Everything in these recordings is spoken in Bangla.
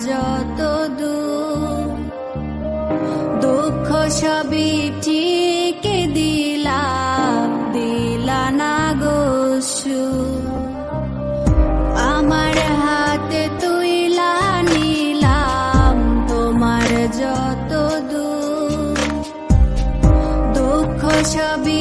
যত দুঃখ সবই ঠিক দিলা দিলা না গোসু আমার হাতে তুই নিলাম তোমার যত দুঃখ সবই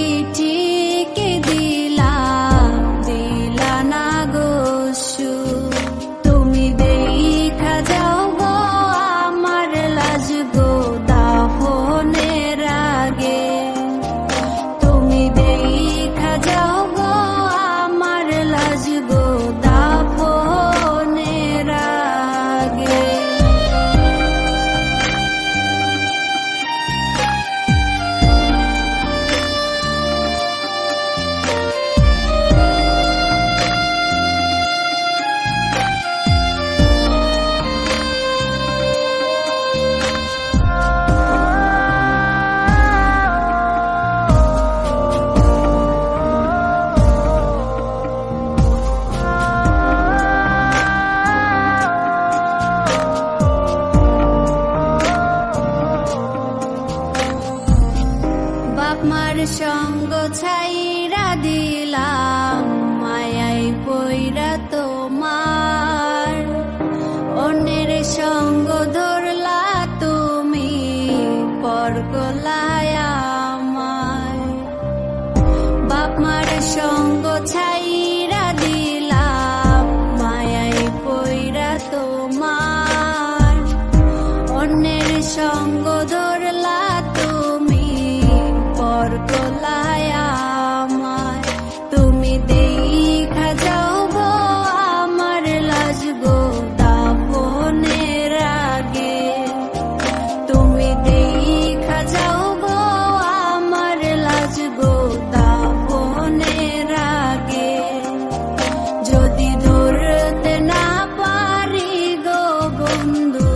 সঙ্গ ছাইরা দিলাম মায়াই পইরা তোমার। অন্যের সঙ্গ ধরলা তুমি পর mundo.